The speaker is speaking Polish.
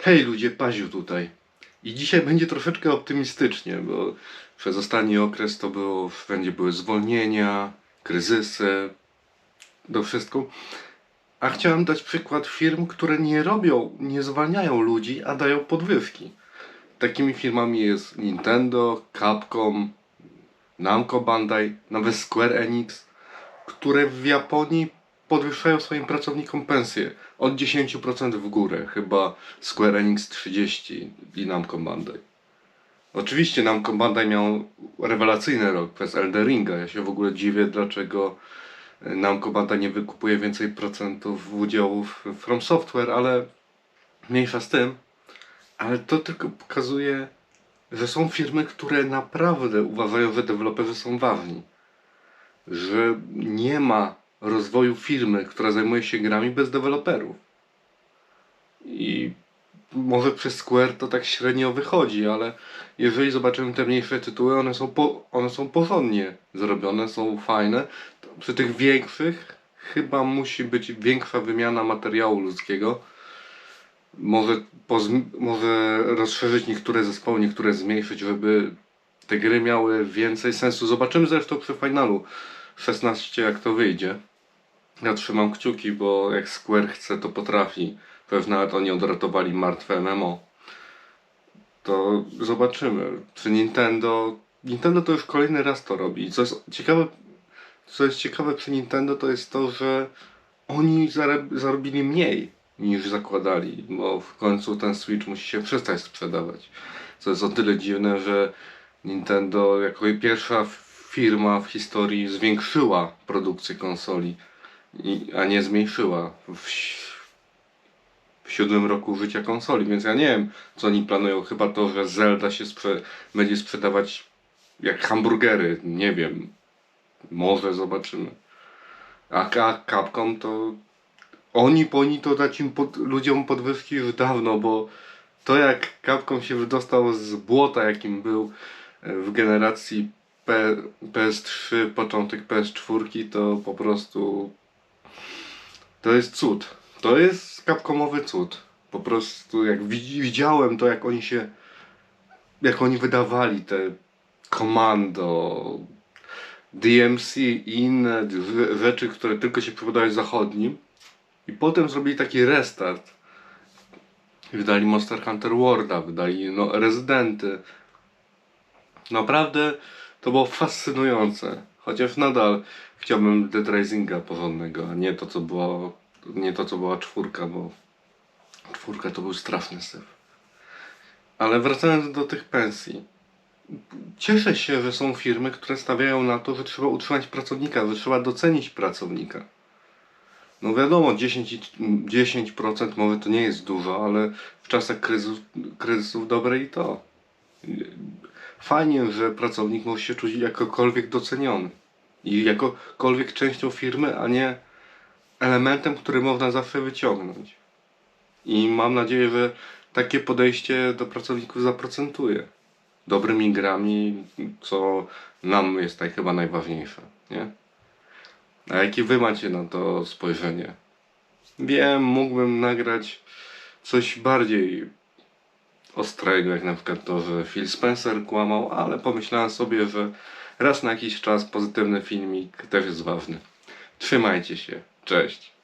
Hej ludzie, Paziu tutaj. I dzisiaj będzie troszeczkę optymistycznie, bo przez ostatni okres to było, wszędzie były zwolnienia, kryzysy, to wszystko. A chciałem dać przykład firm, które nie robią, nie zwalniają ludzi, a dają podwyżki. Takimi firmami jest Nintendo, Capcom, Namco Bandai, nawet Square Enix, które w Japonii podwyższają swoim pracownikom pensje od 10% w górę. Chyba Square Enix 30 i Namco Bandai. Oczywiście Namco Bandai miał rewelacyjny rok przez Elderinga. Ja się w ogóle dziwię, dlaczego Namco Bandai nie wykupuje więcej procentów udziałów From Software, ale mniejsza z tym. Ale to tylko pokazuje, że są firmy, które naprawdę uważają, że deweloperzy są ważni. Że nie ma rozwoju firmy, która zajmuje się grami bez deweloperów. I może przez Square to tak średnio wychodzi, ale jeżeli zobaczymy te mniejsze tytuły, one są, po, one są porządnie zrobione, są fajne. Przy tych większych chyba musi być większa wymiana materiału ludzkiego. Może, może rozszerzyć niektóre zespoły, niektóre zmniejszyć, żeby te gry miały więcej sensu. Zobaczymy zresztą przy finalu 16 jak to wyjdzie. Ja trzymam kciuki, bo jak Square chce, to potrafi. Pewnie nawet oni odratowali martwe MMO. To zobaczymy. Czy Nintendo. Nintendo to już kolejny raz to robi. Co jest ciekawe, co jest ciekawe przy Nintendo, to jest to, że oni zarobili mniej niż zakładali, bo w końcu ten Switch musi się przestać sprzedawać. Co jest o tyle dziwne, że Nintendo jako pierwsza firma w historii zwiększyła produkcję konsoli, i, a nie zmniejszyła w, w siódmym roku życia konsoli, więc ja nie wiem, co oni planują. Chyba to, że Zelda się sprze- będzie sprzedawać jak hamburgery, nie wiem. Może zobaczymy. A Ka- Capcom to oni powinni to dać im pod, ludziom podwyżki już dawno, bo to jak Capcom się wydostał z błota, jakim był e, w generacji P, PS3, początek PS4, to po prostu to jest cud. To jest Capcomowy cud. Po prostu jak widzi- widziałem to, jak oni się, jak oni wydawali te komando, DMC i inne rze- rzeczy, które tylko się przypadały zachodnim. I potem zrobili taki restart. Wydali Monster Hunter Worlda, wydali no, Rezydenty. Naprawdę to było fascynujące. Chociaż nadal chciałbym Dead Risinga porządnego, a nie to co było, nie to co była czwórka, bo czwórka to był straszny syf. Ale wracając do tych pensji. Cieszę się, że są firmy, które stawiają na to, że trzeba utrzymać pracownika, że trzeba docenić pracownika. No wiadomo, 10, i- 10% może to nie jest dużo, ale w czasach kryzysów dobre i to. Fajnie, że pracownik może się czuć jakokolwiek doceniony i jakokolwiek częścią firmy, a nie elementem, który można zawsze wyciągnąć. I mam nadzieję, że takie podejście do pracowników zaprocentuje. Dobrymi grami, co nam jest tak chyba najważniejsze, nie? A jakie wy macie na to spojrzenie? Wiem, mógłbym nagrać coś bardziej ostrego, jak na przykład to, że Phil Spencer kłamał, ale pomyślałem sobie, że raz na jakiś czas pozytywny filmik też jest ważny. Trzymajcie się. Cześć.